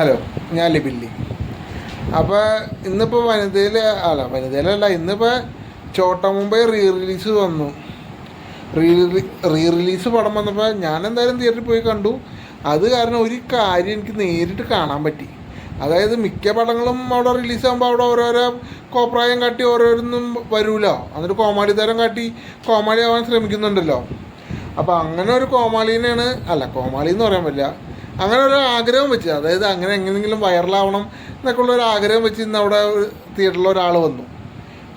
Hello ഞാൻ ലിബില്ലി. അപ്പോൾ ഇന്നിപ്പോൾ വനിതയിൽ അല്ല വനിതയിലല്ല ഇന്നിപ്പോൾ ചോട്ട മുംബൈ റീ റിലീസ് വന്നു. റീ റീ റിലീസ് പടം വന്നപ്പോൾ ഞാൻ എന്തായാലും തിയേറ്ററിൽ പോയി കണ്ടു. അത് കാരണം ഒരു കാര്യം എനിക്ക് നേരിട്ട് കാണാൻ പറ്റി. അതായത് മിക്ക പടങ്ങളും അവിടെ റിലീസാകുമ്പോൾ അവിടെ ഓരോരോ കോപ്രായം കാട്ടി ഓരോരൊന്നും വരൂലോ. എന്നിട്ട് കോമാളി തരം കാട്ടി കോമാളി ആവാൻ ശ്രമിക്കുന്നുണ്ടല്ലോ. അപ്പോൾ അങ്ങനെ ഒരു കോമാളിനെയാണ് അല്ല കോമാളി എന്ന് പറയാൻ പറ്റില്ല. അങ്ങനെ ഒരു ആഗ്രഹം വെച്ച്. അതായത് അങ്ങനെ എങ്ങനെയെങ്കിലും വൈറലാവണം എന്നൊക്കെ ഉള്ള ഒരു ആഗ്രഹം വെച്ച് ഇന്ന് അവിടെ തിയേറ്ററിൽ ഒരാൾ വന്നു.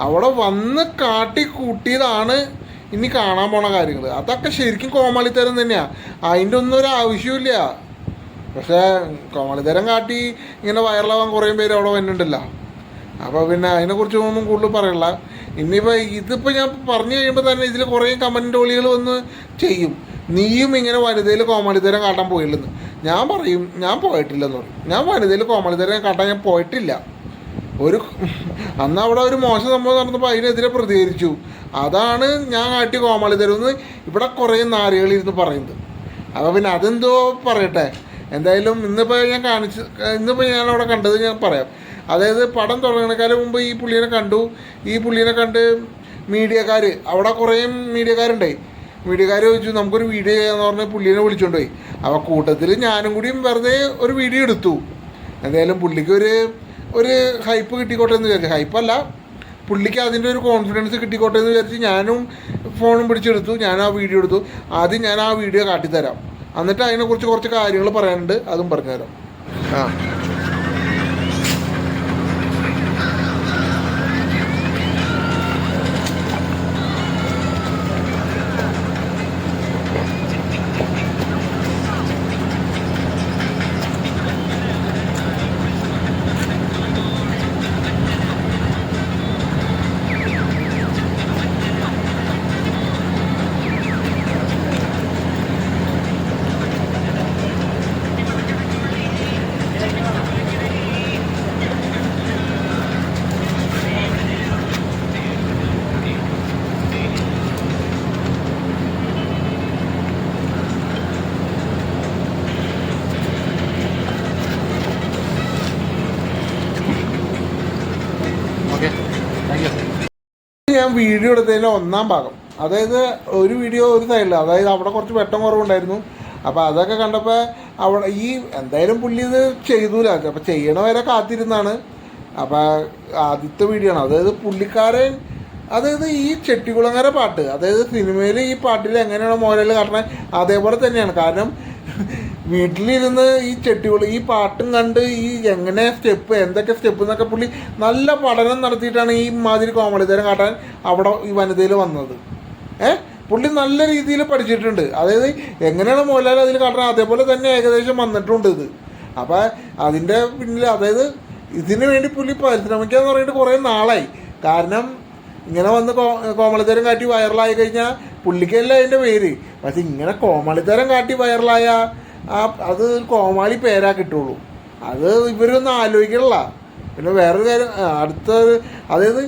അവിടെ വന്ന് കാട്ടി കൂട്ടിയതാണ് ഇനി കാണാൻ പോണ കാര്യങ്ങൾ അതൊക്കെ ശരിക്കും കോമാളിത്തരം തന്നെയാണ് അതിന്റെ ഒന്നും ഒരു ആവശ്യമില്ല പക്ഷേ കോമാളിത്തരം കാട്ടി ഇങ്ങനെ വൈറലാവാൻ കുറേ പേര് അവിടെ വന്നിട്ടുണ്ടല്ലോ. അപ്പോൾ പിന്നെ അതിനെക്കുറിച്ച് ഒന്നും കൂടുതൽ പറയല്ല. ഇനിയിപ്പോൾ ഇതിപ്പോൾ ഞാൻ പറഞ്ഞു കഴിയുമ്പോൾ തന്നെ ഇതിൽ കുറേ കമന്റ് ഒളികൾ വന്ന് ചെയ്യും. നീയും ഇങ്ങനെ വനിതയിൽ കോമാളിത്തരം കാട്ടാൻ പോയില്ലെന്ന്. ഞാൻ പറയും ഞാൻ പോയിട്ടില്ലെന്ന് പറയും. ഞാൻ വനിതയിൽ കോമളിതരെ കാട്ടാൻ ഞാൻ പോയിട്ടില്ല. ഒരു അന്ന് അവിടെ ഒരു മോശം സംഭവം നടന്നപ്പോൾ അതിനെതിരെ പ്രതികരിച്ചു. അതാണ് ഞാൻ കാട്ടി കോമളിതരെന്ന് ഇവിടെ കുറേ നാരികളിരുന്ന് പറയുന്നത്. അപ്പോൾ പിന്നെ അതെന്തോ പറയട്ടെ. എന്തായാലും ഇന്നിപ്പോൾ ഞാൻ കാണിച്ച് ഇന്നിപ്പോൾ ഞാൻ അവിടെ കണ്ടത് ഞാൻ പറയാം. അതായത് പടം തുടങ്ങണക്കാലം മുമ്പ് ഈ പുള്ളീനെ കണ്ടു. ഈ പുള്ളീനെ കണ്ട് മീഡിയക്കാർ അവിടെ കുറേ മീഡിയക്കാരുണ്ടേ മീഡിയക്കാർ ചോദിച്ചു നമുക്കൊരു വീഡിയോ ചെയ്യാന്ന് പറഞ്ഞ് പുള്ളിനെ വിളിച്ചോണ്ട് പോയി. അപ്പോൾ കൂട്ടത്തിൽ ഞാനും കൂടിയും വെറുതെ ഒരു വീഡിയോ എടുത്തു. എന്തായാലും പുള്ളിക്ക് ഒരു ഒരു ഹൈപ്പ് കിട്ടിക്കോട്ടെ എന്ന് വിചാരിച്ചു. ഹൈപ്പല്ല പുള്ളിക്ക് അതിന്റെ ഒരു കോൺഫിഡൻസ് കിട്ടിക്കോട്ടെ എന്ന് വിചാരിച്ച് ഞാനും ഫോണും പിടിച്ചെടുത്തു. ഞാൻ ആ വീഡിയോ എടുത്തു. ആദ്യം ഞാൻ ആ വീഡിയോ കാട്ടിത്തരാം. എന്നിട്ട് അതിനെക്കുറിച്ച് കുറച്ച് കാര്യങ്ങൾ പറയാനുണ്ട് അതും പറഞ്ഞുതരാം. ആ. വീഡിയോ എടുത്തതിന്റെ ഒന്നാം ഭാഗം. അതായത് ഒരു വീഡിയോ ഒരു സൈഡിൽ അതായത് അവിടെ കുറച്ച് വെട്ടം കുറവുണ്ടായിരുന്നു. അപ്പോൾ അതൊക്കെ കണ്ടപ്പോൾ അവിടെ ഈ എന്തായാലും പുള്ളി ഇത് ചെയ്തൂല. അപ്പോൾ ചെയ്യണവരെ കാത്തിരുന്നാണ്. അപ്പോൾ ആദ്യത്തെ വീഡിയോ ആണ്. അതായത് പുള്ളിക്കാരൻ അതായത് ഈ ചെട്ടികുളങ്ങര പാട്ട് അതായത് സിനിമയിൽ ഈ പാട്ടിൽ എങ്ങനെയാണ് മോരൽ കാരണം അതേപോലെ തന്നെയാണ്. കാരണം വീട്ടിലിരുന്ന് ഈ ചെട്ടികുളം ഈ പാട്ടും കണ്ട് ഈ എങ്ങനെ സ്റ്റെപ്പ് എന്തൊക്കെ സ്റ്റെപ്പ് എന്നൊക്കെ പുള്ളി നല്ല പഠനം നടത്തിയിട്ടാണ് ഈ മാതിരി കോമഡി തരം കാട്ടാൻ അവിടെ ഈ വനിതയിൽ വന്നത്. ഏഹ് പുള്ളി നല്ല രീതിയിൽ പഠിച്ചിട്ടുണ്ട്. അതായത് എങ്ങനെയാണ് മോഹൻലാൽ അതിൽ കാട്ടണം അതേപോലെ തന്നെ ഏകദേശം വന്നിട്ടുണ്ട് ഇത്. അപ്പം അതിന്റെ പിന്നിൽ അതായത് ഇതിനു വേണ്ടി പുള്ളി പരിശ്രമിക്കാന്ന് പറഞ്ഞിട്ട് കുറേ നാളായി. കാരണം ഇങ്ങനെ വന്ന് കോ കോമളിത്തരം കാട്ടി വൈറലായി കഴിഞ്ഞാൽ പുള്ളിക്കല്ല അതിന്റെ പേര്? പക്ഷെ ഇങ്ങനെ കോമളിത്തരം കാട്ടി വൈറലായ ആ അത് കോമാളി പേരാ കിട്ടുള്ളൂ. അത് ഇവരൊന്നും ആലോചിക്കണില്ല. പിന്നെ വേറൊരു കാര്യം അടുത്ത അതായത്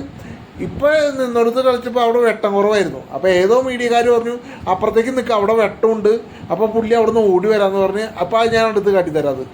ഇപ്പോൾ നിന്നടുത്ത് കളിച്ചപ്പോൾ അവിടെ വെട്ടം കുറവായിരുന്നു. അപ്പോൾ ഏതോ മീഡിയക്കാർ പറഞ്ഞു അപ്പുറത്തേക്ക് നിൽക്കുക അവിടെ വെട്ടമുണ്ട്. അപ്പോൾ പുള്ളി അവിടെ നിന്ന് ഓടി വരാമെന്ന് പറഞ്ഞ് അപ്പോൾ ഞാൻ അടുത്ത് കാട്ടിത്തരാം അത്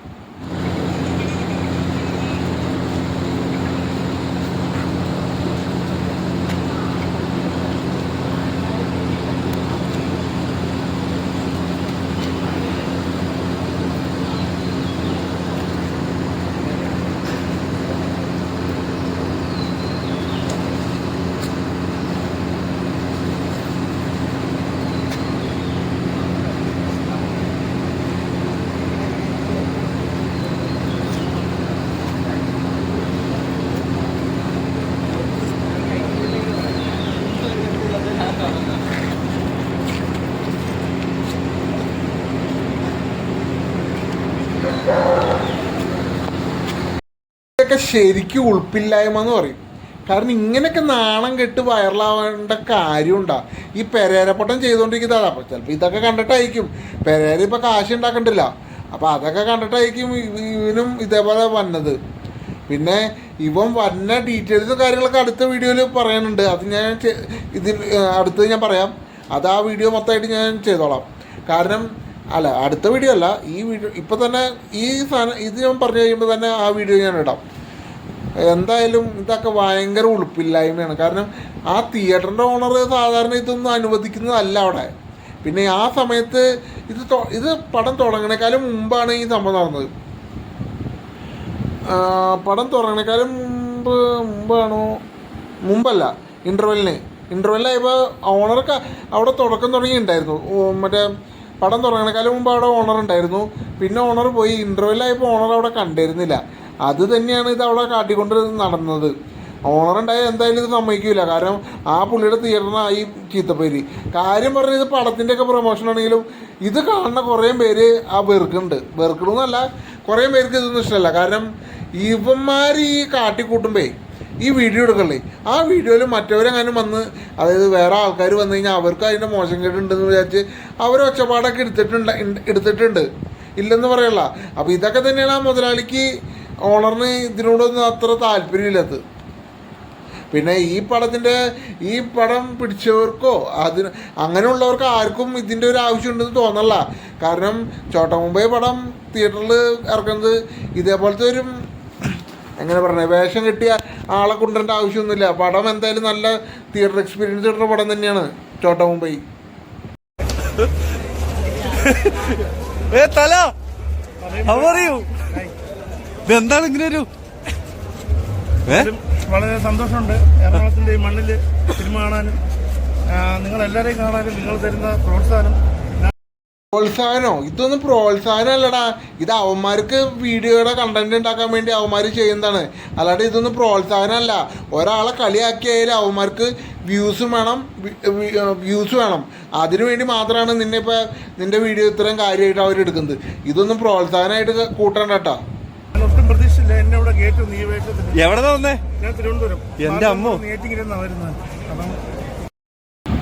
ഇതൊക്കെ ശരിക്കും ഉൾപ്പില്ലായ്മ എന്ന് പറയും. കാരണം ഇങ്ങനെയൊക്കെ നാണം കെട്ട് വൈറലാവേണ്ട കാര്യമുണ്ടാ. ഈ പെരേരപ്പൊട്ടം ചെയ്തുകൊണ്ടിരിക്കുന്നത് അപ്പോൾ ചിലപ്പോൾ ഇതൊക്കെ കണ്ടിട്ടായിരിക്കും. പെരേര ഇപ്പോൾ കാശ് ഉണ്ടാക്കണ്ടില്ല അപ്പോൾ അതൊക്കെ കണ്ടിട്ടായിരിക്കും ഇവനും ഇതേപോലെ വന്നത്. പിന്നെ ഇവൻ വന്ന ഡീറ്റെയിൽസും കാര്യങ്ങളൊക്കെ അടുത്ത വീഡിയോയിൽ പറയാനുണ്ട്. അത് ഞാൻ ഇതിൽ അടുത്ത് ഞാൻ പറയാം. അത് ആ വീഡിയോ മൊത്തമായിട്ട് ഞാൻ ചെയ്തോളാം. കാരണം അല്ല അടുത്ത വീഡിയോ അല്ല. ഈ വീഡിയോ ഇപ്പം തന്നെ ഈ സാധനം ഇത് ഞാൻ പറഞ്ഞു കഴിയുമ്പോൾ തന്നെ ആ വീഡിയോ ഞാൻ ഇടാം. എന്തായാലും ഇതൊക്കെ ഭയങ്കര ഉളുപ്പില്ലായ്മയാണ്. കാരണം ആ തിയേറ്ററിന്റെ ഓണർ സാധാരണ ഇതൊന്നും അനുവദിക്കുന്നതല്ല അവിടെ. പിന്നെ ആ സമയത്ത് ഇത് ഇത് പടം തുടങ്ങണേക്കാളും മുമ്പാണ് ഈ സംഭവം നടന്നത്. പടം തുടങ്ങണേക്കാളും മുമ്പ് മുമ്പാണോ? മുമ്പല്ല ഇന്റർവെല്ലിന് ഇന്റർവെല്ലായപ്പോൾ ഓണർക്ക് അവിടെ തുടക്കം തുടങ്ങിയിട്ടുണ്ടായിരുന്നു. മറ്റേ പടം തുടങ്ങണേക്കാളും മുമ്പ് അവിടെ ഓണർ ഉണ്ടായിരുന്നു. പിന്നെ ഓണർ പോയി. ഇന്റർവെല്ലായപ്പോൾ ഓണർ അവിടെ കണ്ടിരുന്നില്ല. അത് തന്നെയാണ് ഇത് അവിടെ കാട്ടിക്കൊണ്ട് നടന്നത്. ഓണർ ഉണ്ടായാൽ എന്തായാലും ഇത് സമ്മതിക്കില്ല കാരണം ആ പുള്ളിയുടെ തിയേറ്ററിനായി ചീത്തപ്പേര്. കാര്യം പറഞ്ഞാൽ ഇത് പടത്തിന്റെ ഒക്കെ പ്രൊമോഷൻ ആണെങ്കിലും ഇത് കാണുന്ന കുറേ പേര് ആ വെറുക്കുന്നുണ്ട്. വെറുക്കണമെന്നല്ല കുറേ പേർക്ക് ഇതൊന്നും ഇഷ്ടമല്ല. കാരണം ഇവന്മാർ ഈ കാട്ടിക്കൂട്ടുമ്പേ ഈ വീഡിയോ എടുക്കല്ലേ? ആ വീഡിയോയിൽ മറ്റവരെങ്ങാനും വന്ന് അതായത് വേറെ ആൾക്കാർ വന്നു കഴിഞ്ഞാൽ അവർക്ക് അതിന്റെ മോശം കേട്ടുണ്ടെന്ന് വിചാരിച്ച് അവർ ഒച്ചപ്പാടൊക്കെ എടുത്തിട്ടുണ്ട് എടുത്തിട്ടുണ്ട്. ഇല്ലെന്ന് പറയല്ല. അപ്പോൾ ഇതൊക്കെ തന്നെയാണ് ആ മുതലാളിക്ക് ഓണറിന് ഇതിനോടൊന്നും അത്ര താല്പര്യമില്ലാത്തത് പിന്നെ ഈ പടത്തിന്റെ ഈ പടം പിടിച്ചവർക്കോ അതിന് അങ്ങനെയുള്ളവർക്ക് ആർക്കും ഇതിന്റെ ഒരു ആവശ്യമുണ്ടെന്ന് തോന്നല്ല. കാരണം ചോട്ട മുംബൈ പടം തിയേറ്ററിൽ ഇറക്കുന്നത് ഇതേപോലത്തെ ഒരു എങ്ങനെ പറഞ്ഞത് വേഷം കിട്ടിയ ആളെ കൊണ്ടുവരേണ്ട ആവശ്യമൊന്നുമില്ല. പടം എന്തായാലും നല്ല തിയേറ്റർ എക്സ്പീരിയൻസ് കിട്ടുന്ന പടം തന്നെയാണ് ചോട്ട മുംബൈ തല അവറിയൂ. ഇതെന്താണ് ഇങ്ങനെ ഒരു വളരെ സന്തോഷമുണ്ട്. എറണാകുളത്തിന്റെ ഈ മണ്ണിൽ സിനിമ കാണാനും നിങ്ങൾ എല്ലാരെയും കാണാനും നിങ്ങൾ തരുന്ന പ്രോത്സാഹനം. പ്രോത്സാഹനോ? ഇതൊന്നും പ്രോത്സാഹനമല്ലടാ ഇത് അവന്മാർക്ക് വീഡിയോയുടെ കണ്ടന്റ് ഉണ്ടാക്കാൻ വേണ്ടി അവന്മാർ ചെയ്യുന്നതാണ്. അല്ലാണ്ട് ഇതൊന്നും പ്രോത്സാഹനമല്ല ഒരാളെ കളിയാക്കിയാൽ അവന്മാർക്ക് വ്യൂസും വേണം വ്യൂസ് വേണം. അതിനു വേണ്ടി മാത്രമാണ് നിന്നെ ഇപ്പോൾ നിന്റെ വീഡിയോ ഇത്രയും കാര്യമായിട്ട് അവരെടുക്കുന്നത് ഇതൊന്നും പ്രോത്സാഹനമായിട്ട് കൂട്ടണ്ട കേട്ടോ. ഒട്ടും പ്രതീക്ഷിച്ചില്ല എന്നെ ഇവിടെ കയറ്റും നീ വേഷത്തിന് എവിടെ വന്നേ? ഞാൻ തിരുവനന്തപുരം. എന്റെ അമ്മോ. നേറ്റിങ്ങിരുന്ന വരുന്നത് അപ്പം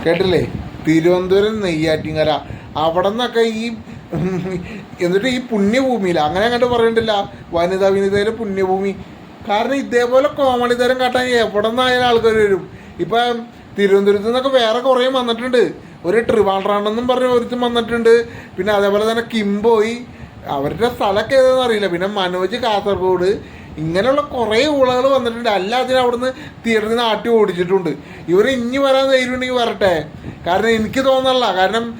കേട്ടില്ലേ? തിരുവനന്തപുരം നെയ്യാറ്റിങ്ങര അവിടെ നിന്നൊക്കെ ഈ എന്നിട്ട് ഈ പുണ്യഭൂമിയിൽ അങ്ങനെ അങ്ങോട്ട് പറയണ്ടില്ല. വനിതാ വിനിതയിലെ പുണ്യഭൂമി. കാരണം ഇതേപോലെ കോമഡി തരം കാട്ടാൻ എവിടെ നിന്നായാലും ആൾക്കാർ വരും. ഇപ്പം തിരുവനന്തപുരത്ത് നിന്നൊക്കെ വേറെ കുറേ വന്നിട്ടുണ്ട്. ഒരു ട്രിവാൻഡ്രാണെന്നും പറഞ്ഞ് ഒരുത്തും വന്നിട്ടുണ്ട്. പിന്നെ അതേപോലെ തന്നെ കിംബോയി. അവരുടെ സ്ഥലമൊക്കെ ഏതാണെന്ന് അറിയില്ല. പിന്നെ മനോജ് കാസർഗോഡ് ഇങ്ങനെയുള്ള കുറേ ഊളകൾ വന്നിട്ടുണ്ട്. എല്ലാത്തിനും അവിടുന്ന് തീർന്ന് നിന്ന് ആട്ടി ഓടിച്ചിട്ടുണ്ട്. ഇവർ ഇനി വരാൻ ധൈര്യം ഉണ്ടെങ്കിൽ വരട്ടെ. കാരണം എനിക്ക് തോന്നല്ല കാരണം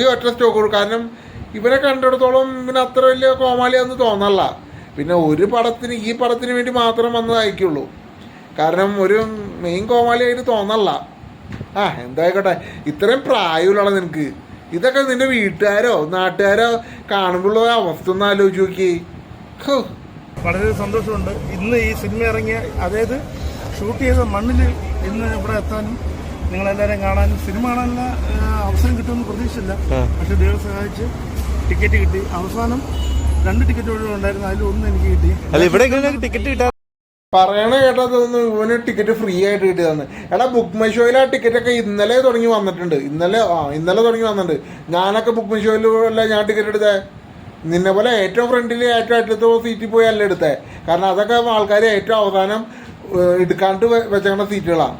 ഈ ഒറ്റ സ്റ്റോക്ക് കാരണം ഇവരെ കണ്ടിടത്തോളം പിന്നെ അത്ര വലിയ കോമാളിയാന്ന് തോന്നല്ല. പിന്നെ ഒരു പടത്തിന് ഈ പടത്തിന് വേണ്ടി മാത്രം വന്നതായിരിക്കുള്ളൂ. കാരണം ഒരു മെയിൻ കോമാളിയായിട്ട് തോന്നല്ല. ആ എന്തായിക്കോട്ടെ. ഇത്രയും പ്രായമുള്ള നിനക്ക് ഇതൊക്കെ നിന്റെ വീട്ടുകാരോ നാട്ടുകാരോ കാണുമ്പോഴുള്ള അവസ്ഥ ഒന്ന് ആലോചിച്ച് നോക്കി. വളരെ സന്തോഷമുണ്ട്. ഇന്ന് ഈ സിനിമ ഇറങ്ങിയ അതായത് ഷൂട്ട് ചെയ്ത മണ്ണിൽ ഇന്ന് ഇവിടെ എത്താനും നിങ്ങളെല്ലാവരെയും കാണാനും സിനിമ കാണാനുള്ള അവസരം കിട്ടുമെന്ന് പ്രതീക്ഷിച്ചില്ല പക്ഷെ ദൈവം സഹായിച്ച് ടിക്കറ്റ് കിട്ടി. അവസാനം രണ്ട് ടിക്കറ്റ് ഒഴിവുണ്ടായിരുന്നു. അതിൽ ഒന്ന് എനിക്ക് കിട്ടി. അല്ല ഇവിടെ ടിക്കറ്റ് കിട്ടാ പറയണ കേട്ടാ തോന്നുന്നു ഇവന് ടിക്കറ്റ് ഫ്രീ ആയിട്ട് കിട്ടിയതാണ്. എടാ ബുക്ക് മൈ ഷോയിൽ ആ ടിക്കറ്റ് ഒക്കെ ഇന്നലെ തുടങ്ങി വന്നിട്ടുണ്ട്. ഇന്നലെ ആ ഇന്നലെ തുടങ്ങി വന്നിട്ടുണ്ട്. ഞാനൊക്കെ ബുക്ക് മൈ ഷോയിലല്ല ഞാൻ ടിക്കറ്റ് എടുത്തേ. നിന്നെ പോലെ ഏറ്റവും ഫ്രണ്ടിൽ ഏറ്റവും അടുത്ത സീറ്റിൽ പോയി അല്ല എടുത്തേ. കാരണം അതൊക്കെ ആൾക്കാർ ഏറ്റവും അവസാനം എടുക്കാണ്ട് വെച്ചേക്കണ സീറ്റുകളാണ്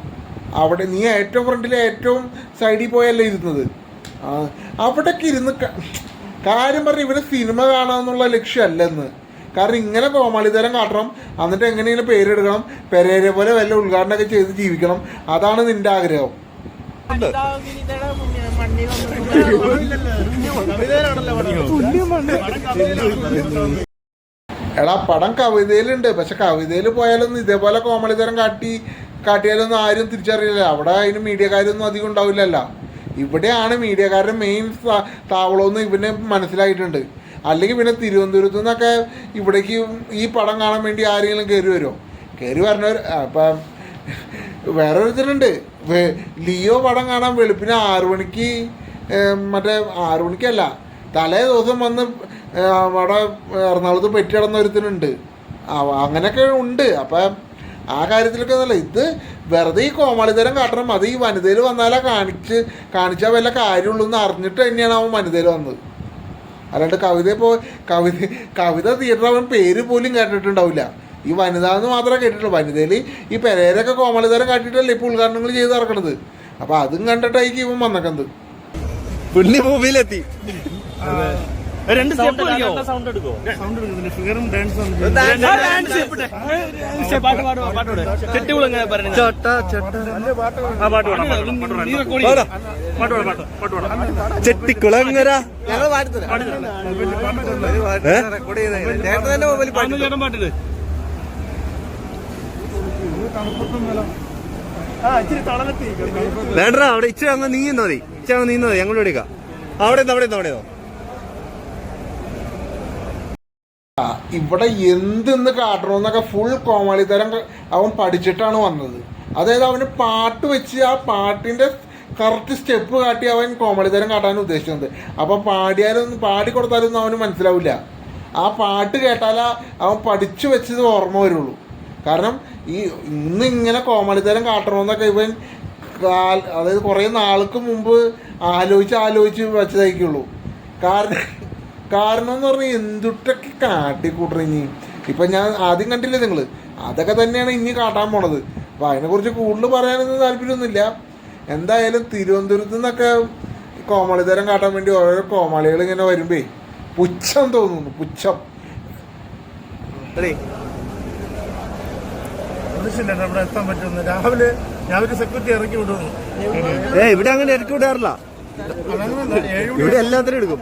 അവിടെ നീ ഏറ്റവും ഫ്രണ്ടിൽ ഏറ്റവും സൈഡിൽ പോയല്ലേ ഇരുന്നത്. അവിടേക്ക് ഇരുന്ന് കാര്യം പറഞ്ഞ ഇവർ സിനിമ കാണാന്നുള്ള ലക്ഷ്യമല്ലെന്ന് കാരണം ഇങ്ങനെ കോമാളിതരം കാട്ടണം. എന്നിട്ട് എങ്ങനെയെങ്കിലും പേരെടുക്കണം. പെരേരെ പോലെ വല്ല ഉദ്ഘാടനമൊക്കെ ചെയ്ത് ജീവിക്കണം. അതാണ് നിന്റെ ആഗ്രഹം. എടാ പടം കവിതയിലുണ്ട്. പക്ഷെ കവിതയിൽ പോയാലൊന്നും ഇതേപോലെ കോമളിതരം കാട്ടി കാട്ടിയാലൊന്നും ആരും തിരിച്ചറിയില്ല. അവിടെ അതിന് മീഡിയക്കാരൊന്നും അധികം ഉണ്ടാവില്ലല്ലോ. ഇവിടെയാണ് മീഡിയക്കാരുടെ മെയിൻ താവളമെന്ന് ഇവന് മനസ്സിലായിട്ടുണ്ട്. അല്ലെങ്കിൽ പിന്നെ തിരുവനന്തപുരത്ത് നിന്നൊക്കെ ഇവിടേക്ക് ഈ പടം കാണാൻ വേണ്ടി ആരെങ്കിലും കയറി വരുമോ? കയറി വരണവർ അപ്പം വേറെ ഒരുത്തരുണ്ട്. ലിയോ പടം കാണാൻ വെളുപ്പിന് ആറു മണിക്ക് മറ്റേ ആറു മണിക്കല്ല തലേ ദിവസം വന്ന് അവിടെ എറണാകുളത്ത് പെറ്റി കിടന്ന ഒരുത്തനുണ്ട് അങ്ങനെയൊക്കെ ഉണ്ട്. അപ്പം ആ കാര്യത്തിലൊക്കെ എന്നല്ല ഇത് വെറുതെ ഈ കോമാളിതരം കാട്ടണം. അത് ഈ വനിതയിൽ വന്നാലേ കാണിച്ച് കാണിച്ചാൽ വല്ല കാര്യമുള്ളൂ എന്ന് അറിഞ്ഞിട്ട് തന്നെയാണ് അവൻ വനിതയിൽ വന്നത്. അല്ലാണ്ട് കവിത ഇപ്പോൾ കവിത കവിത തിയേറ്റർ അവൻ പേര് പോലും കേട്ടിട്ടുണ്ടാവില്ല. ഈ വനിത എന്ന് മാത്രമേ കേട്ടിട്ടുള്ളൂ. വനിതയിൽ ഈ പെരേരൊക്കെ കോമളിതരം കാട്ടിയിട്ടല്ലേ ഇപ്പോൾ ഉദ്ഘാടനങ്ങൾ ചെയ്ത് ഇറക്കണത് അപ്പോൾ അതും കണ്ടിട്ടായിരിക്കും ഇവൻ വന്നേക്കുന്നത് പുണ്യഭൂമിയിലെത്തി. രണ്ട് സ്റ്റെപ്പ് സൗണ്ട് എടുക്കോ സൗണ്ട് എടുക്കുന്നില്ല ഫിഗറും ഡാൻസും പാട്ട് പാടുവാ പാട്ടോട് ചെട്ടുകൾ എങ്ങനെ പറയുന്നത് ചോട്ട ചോട്ട. ആ പാട്ട് പാടാം പാട്ട് പാടാ. പാട്ട് പാടാം പാട്ട് പാടാം. ചെട്ടിക്കുളങ്ങര? ചേട്ടൻ പാട്ടിൽ വേണ്ടടാ അവിടെ ഇച്ചിരി അങ്ങ് നീങ്ങുന്ന നീ ഇച്ചിരി അങ്ങ് നീങ്ങുന്ന മതി. ഞങ്ങളുടെ എടുക്കാം അവിടെ നിന്ന് അവിടെ നിന്ന് അവിടെ നിന്ന് ആ, ഇവിടെ എന്തെന്ന് കാട്ടണമെന്നൊക്കെ ഫുൾ കോമാളി തരം അവൻ പഠിച്ചിട്ടാണ് വന്നത്. അതായത് അവന് പാട്ട് വെച്ച് ആ പാട്ടിന്റെ കറക്റ്റ് സ്റ്റെപ്പ് കാട്ടി അവൻ കോമാളിത്തരം കാട്ടാൻ ഉദ്ദേശിച്ചത്. അപ്പോൾ പാടിയാലൊന്നും പാടി കൊടുത്താലൊന്നും അവന് മനസ്സിലാവില്ല. ആ പാട്ട് കേട്ടാലാ അവൻ പഠിച്ചു വെച്ചത് ഓർമ്മ വരുള്ളൂ. കാരണം ഈ ഇന്ന് ഇങ്ങനെ കോമാളിത്തരം കാട്ടണമെന്നൊക്കെ ഇവൻ അതായത് കുറേ നാൾക്ക് മുമ്പ് ആലോചിച്ച് ആലോചിച്ച് വെച്ചതായിരിക്കുള്ളൂ. കാരണം കാരണം എന്ന് പറഞ്ഞാൽ എന്തുട്ടൊക്കെ കാട്ടിക്കൂട്ടണം ഇനി? ഇപ്പം ഞാൻ ആദ്യം കണ്ടില്ലേ നിങ്ങൾ അതൊക്കെ തന്നെയാണ് ഇനി കാട്ടാൻ പോണത്. അപ്പം അതിനെക്കുറിച്ച് കൂടുതൽ പറയാനൊന്നും താല്പര്യമൊന്നുമില്ല. എന്തായാലും തിരുവനന്തപുരത്ത് നിന്നൊക്കെ കോമാളിതരം കാട്ടാൻ വേണ്ടി ഓരോ കോമാളികൾ ഇങ്ങനെ വരുമ്പേ പുച്ഛം തോന്നുന്നു പുച്ഛം. ഇവിടെ എത്താൻ പറ്റുമെന്ന്. രാവിലെ ഞാൻ ഒരു സെക്യൂരിറ്റി ഇറക്കി വിടുന്നു. ഏ ഇവിടെ അങ്ങനെ ഇറക്കി വിടാറില്ല. ഇവിടെ എല്ലാത്തിനും എടുക്കും.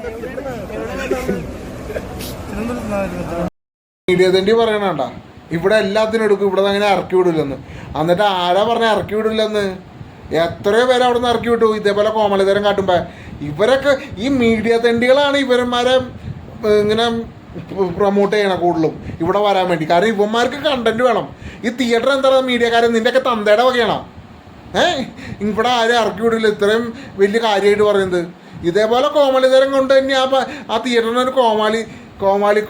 മീഡിയ തണ്ടി പറയണണ്ട. ഇവിടെ എല്ലാത്തിനും എടുക്കും. ഇവിടെ അങ്ങനെ ഇറക്കി വിടില്ലെന്ന്. എന്നിട്ട് ആരാ പറഞ്ഞ ഇറക്കി വിടില്ലെന്ന്? എത്രയോ പേര് അവിടെ നിന്ന് ഇറക്കി വിട്ടു. ഇതേപോലെ കോമളിതരം കാട്ടുമ്പോൾ ഇവരൊക്കെ ഈ മീഡിയ തണ്ടികളാണ് ഇവരന്മാരെ ഇങ്ങനെ പ്രൊമോട്ട് ചെയ്യണം കൂടുതലും ഇവിടെ വരാൻ വേണ്ടി. കാരണം ഇവന്മാർക്ക് കണ്ടന്റ് വേണം. ഈ തിയേറ്റർ എന്താ മീഡിയക്കാരൻ നിന്റെയൊക്കെ തന്തയുടെ വകയാണോ? ഏഹ് ഇവിടെ ആരും ഇറക്കി വിടില്ല. ഇത്രയും വലിയ കാര്യമായിട്ട് പറയുന്നത്. ഇതേപോലെ കോമാളിതരം കൊണ്ട് തന്നെ ആ ആ തിയേറ്ററിന് ഒരു കോമാളി കോമാളി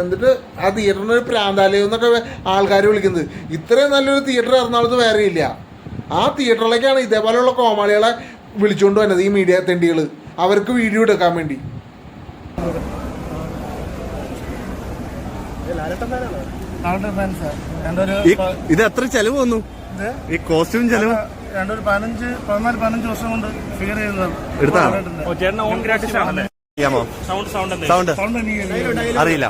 എന്നിട്ട് ആ തിയേറ്ററിന് ഒരു പ്രാന്താലയം എന്നൊക്കെ ആൾക്കാർ വിളിക്കുന്നത്. ഇത്രയും നല്ലൊരു തിയേറ്റർ എറണാകുളത്ത് വേറെ ഇല്ല. ആ തിയേറ്ററിലേക്കാണ് ഇതേപോലെയുള്ള കോമാളികളെ വിളിച്ചുകൊണ്ട് വന്നത് ഈ മീഡിയ തെണ്ടികൾ അവർക്ക് വീഡിയോ എടുക്കാൻ വേണ്ടി. ഇത് എത്ര ചെലവ് വന്നു? ഈ കോസ്റ്റ്യൂം ചെലവ്? രണ്ടൊരു പതിനഞ്ച് പതിനാല് പതിനഞ്ച് വർഷം കൊണ്ട് ഫിഗർ ചെയ്യാമോ സൗണ്ട് അറിയില്ല.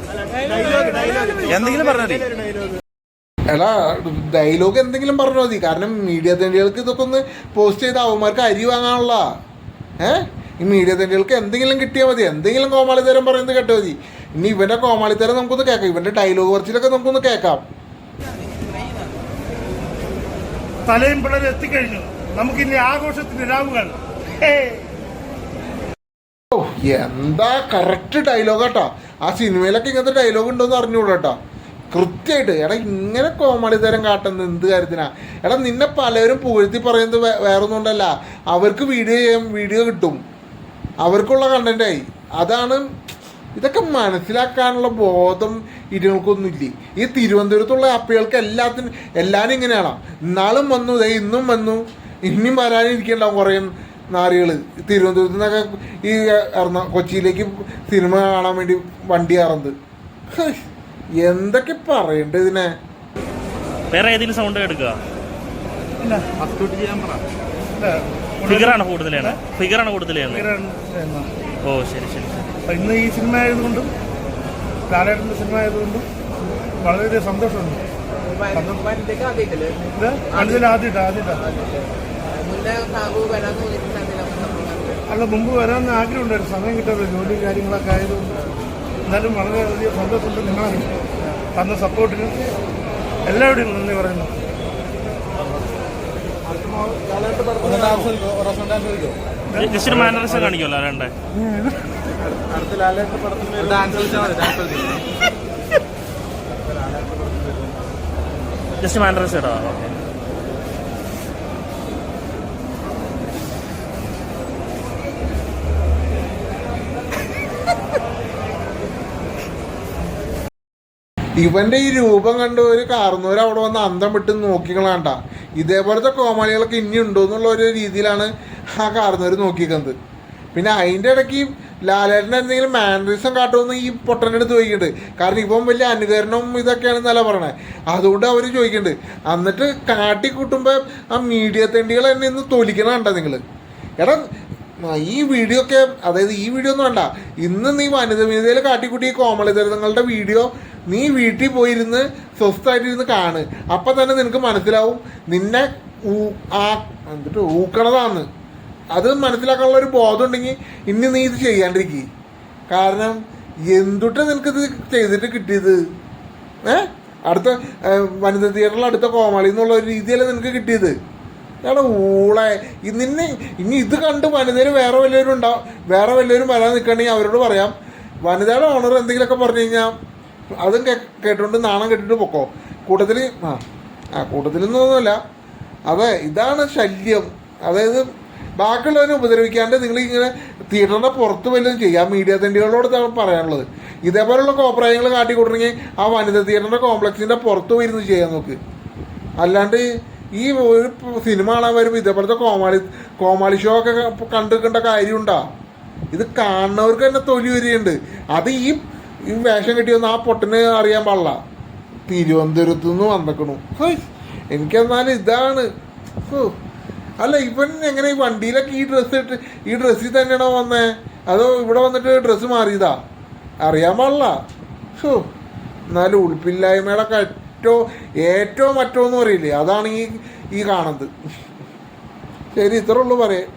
എന്തെങ്കിലും പറഞ്ഞാൽ എടാ ഡയലോഗ് എന്തെങ്കിലും പറഞ്ഞാൽ മതി. കാരണം മീഡിയ തേണ്ടികൾക്ക് ഇതൊക്കെ ഒന്ന് പോസ്റ്റ് ചെയ്ത അവന്മാർക്ക് അരി വാങ്ങാനുള്ള. ഏ? ഈ മീഡിയ തേണ്ടികൾക്ക് എന്തെങ്കിലും കിട്ടിയാൽ മതി. എന്തെങ്കിലും കോമാളിത്തരം പറയുന്നത് കേട്ടോ മതി. ഇനി ഇവന്റെ കോമാളിത്തരം നമുക്കൊന്ന് കേൾക്കാം. ഇവന്റെ ഡയലോഗ് കുറച്ചിലൊക്കെ നമുക്കൊന്ന് കേൾക്കാം. തലയും പിള്ളേരും എത്തിക്കഴിഞ്ഞു. നമുക്കിനി ആഘോഷത്തിന്റെ രാവുകൾ എന്താ കറക്റ്റ് ഡയലോഗ് കേട്ടോ ആ സിനിമയിലൊക്കെ ഇങ്ങനത്തെ ഡയലോഗ് ഉണ്ടോന്ന് അറിഞ്ഞുകൂടാ കേട്ടോ കൃത്യമായിട്ട് എടാ ഇങ്ങനെ കോമാളിത്തരം കാട്ടുന്നത് എന്ത് കാര്യത്തിനാ? എടാ നിന്നെ പലരും പുകഴ്ത്തി പറയുന്നത് വേ- വേറൊന്നും കൊണ്ടല്ല അവർക്ക് വീഡിയോ ചെയ്യാൻ വീഡിയോ കിട്ടും. അവർക്കുള്ള കണ്ടന്റായി അതാണ് ഇതൊക്കെ മനസ്സിലാക്കാനുള്ള ബോധം ഇതുങ്ങൾക്കൊന്നുമില്ല ഈ തിരുവനന്തപുരത്തുള്ള അപ്പികൾക്ക് എല്ലാത്തിനും എല്ലാവരും ഇങ്ങനെയാണോ? ഇന്നാളും വന്നു ദേ ഇന്നും വന്നു. ഇനിയും വരാനിരിക്കണ്ടാവും കുറേ നാറികൾ തിരുവനന്തപുരത്ത് നിന്നൊക്കെ ഈ എറണാ കൊച്ചിയിലേക്ക് സിനിമ കാണാൻ വേണ്ടി വണ്ടി കയറുന്നത്. എന്തൊക്കെ പറയണ്ട ഇതിനെ? വേറെ ഏതെങ്കിലും സൗണ്ട് എടുക്കുക ഫിഗറാണ് കൂടുതലാണ് ഫിഗറാണ് കൂടുതലാണ് ഫിഗറാണ് ഓ ശരി ശരി ശരി. അപ്പൊ ഇന്ന് ഈ സിനിമ ആയതുകൊണ്ടും ലാലേട്ടന്റെ സിനിമ ആയതുകൊണ്ടും വളരെയധികം സന്തോഷമുണ്ട്. ഇത് കണ്ടതിൽ ആദ്യമായിട്ടാണ് ആദ്യമായിട്ടാ. അല്ല മുമ്പ് വരാൻ ആഗ്രഹമുണ്ടായിരുന്നു. സമയം കിട്ടാതെ ജോലി കാര്യങ്ങളൊക്കെ ആയതുകൊണ്ട് എന്നാലും വളരെയധികം സന്തോഷമുണ്ട് നിങ്ങളെ തന്ന സപ്പോർട്ടിന് എല്ലാവരുടെയും നന്ദി പറയുന്നു. ജസ്റ്റ് ഒരു മാനറിസം കാണിക്കുമല്ലോ ജസ്റ്റ് ഓക്കെ ഇവന്റെ ഈ രൂപം കണ്ട് ഒരു കാർന്നൂർ അവിടെ വന്ന് അന്തം വിട്ട് നോക്കിക്കളാണ്ട ഇതേപോലത്തെ കോമാളികളൊക്കെ ഇനി ഉണ്ടോ എന്നുള്ള ഒരു രീതിയിലാണ് ആ കാർന്നൂർ നോക്കിക്കുന്നത് പിന്നെ അതിന്റെ ഇടയ്ക്ക് ലാലേട്ടൻ എന്തെങ്കിലും മാനറിസം കാട്ടുമെന്ന് ഈ പൊട്ടന്റെ അടുത്ത് ചോദിക്കുന്നുണ്ട്. കാരണം ഇപ്പം വലിയ അനുകരണവും ഇതൊക്കെയാണെന്നല്ല പറയണേ. അതുകൊണ്ട് അവർ ചോദിക്കുന്നുണ്ട്. എന്നിട്ട് കാട്ടിക്കൂട്ടുമ്പോൾ ആ മീഡിയ തെണ്ടികൾ എന്നെ ഇന്ന് തൊലിക്കണം കണ്ട നിങ്ങൾ എടാ ഈ വീഡിയോ ഒക്കെ അതായത് ഈ വീഡിയോ ഒന്നും വേണ്ട. ഇന്ന് നീ വനിത വനിതയിൽ കാട്ടിക്കൂട്ടി കോമളിതരങ്ങളുടെ വീഡിയോ നീ വീട്ടിൽ പോയിരുന്ന് സ്വസ്ഥമായിട്ടിരുന്ന് കാണ്. അപ്പം തന്നെ നിനക്ക് മനസ്സിലാവും. നിന്നെ ഊ- ആ എന്നിട്ട് ഊക്കണതാന്ന്. അത് മനസ്സിലാക്കാനുള്ള ഒരു ബോധം ഉണ്ടെങ്കിൽ ഇനി നീ ഇത് ചെയ്യാണ്ടിരിക്കുക കാരണം എന്തുട്ട് നിനക്കിത് ചെയ്തിട്ട് കിട്ടിയത്? ഏ? അടുത്ത വനിത തിയേറ്ററിൽ അടുത്ത കോമാളി എന്നുള്ള ഒരു രീതിയല്ല നിനക്ക് കിട്ടിയത്? എടാ ഊളെ നിന്നെ ഇനി ഇത് കണ്ട് വനിതയിൽ വേറെ വല്ലവരും ഉണ്ടാവും വേറെ വല്ലവരും വരാൻ നിൽക്കണമെങ്കിൽ അവരോട് പറയാം. വനിതയുടെ ഓണർ എന്തെങ്കിലുമൊക്കെ പറഞ്ഞു കഴിഞ്ഞാൽ അതും കേട്ടോണ്ട് നാണം കെട്ടിട്ട് പൊക്കോ. കൂട്ടത്തിൽ ആ ആ നിന്നൊന്നുമല്ല അതെ ഇതാണ് ശല്യം. അതായത് ബാക്കിയുള്ളവരെ ഉപദ്രവിക്കാണ്ട് നിങ്ങൾ ഇങ്ങനെ തിയേറ്ററിന്റെ പുറത്ത് വല്ലതും ചെയ്യാം. മീഡിയ തെണ്ടികളോട് പറയാനുള്ളത്. ഇതേപോലുള്ള കോപ്രായങ്ങൾ കാട്ടിക്കൊടുണെങ്കിൽ ആ വനിതാ തിയേറ്ററിന്റെ കോംപ്ലക്സിന്റെ പുറത്ത് പോയിരുന്ന് ചെയ്യാൻ നോക്ക്. അല്ലാണ്ട് ഈ ഒരു സിനിമ കാണാൻ വരുമ്പോൾ ഇതേപോലത്തെ കോമാളി കോമാളി ഷോ ഒക്കെ കണ്ടിരിക്കേണ്ട കാര്യമുണ്ടോ? ഇത് കാണുന്നവർക്ക് തന്നെ തൊലി വരികയുണ്ട്. അത് ഈ ഈ വേഷം കെട്ടിയൊന്നും ആ പൊട്ടിന് അറിയാൻ പാടില്ല. തിരുവനന്തപുരത്തു നിന്ന് വന്നേക്കണു എനിക്കെന്നാലും ഇതാണ്. അല്ല ഇവൻ എങ്ങനെ ഈ വണ്ടിയിലൊക്കെ ഈ ഡ്രസ്സ് ഇട്ട് ഈ ഡ്രസ്സിൽ തന്നെയാണോ വന്നേ? അതോ ഇവിടെ വന്നിട്ട് ഡ്രസ്സ് മാറിയതാ? അറിയാൻ പാടില്ല. ഷോ എന്നാലും ഉൾപ്പില്ലായ്മയുടെ ഏറ്റവും ഏറ്റവും മറ്റോ എന്ന് പറയില്ലേ? അതാണ് ഈ ഈ കാണുന്നത്. ശരി ഇത്രേ ഉള്ളൂ പറയാം.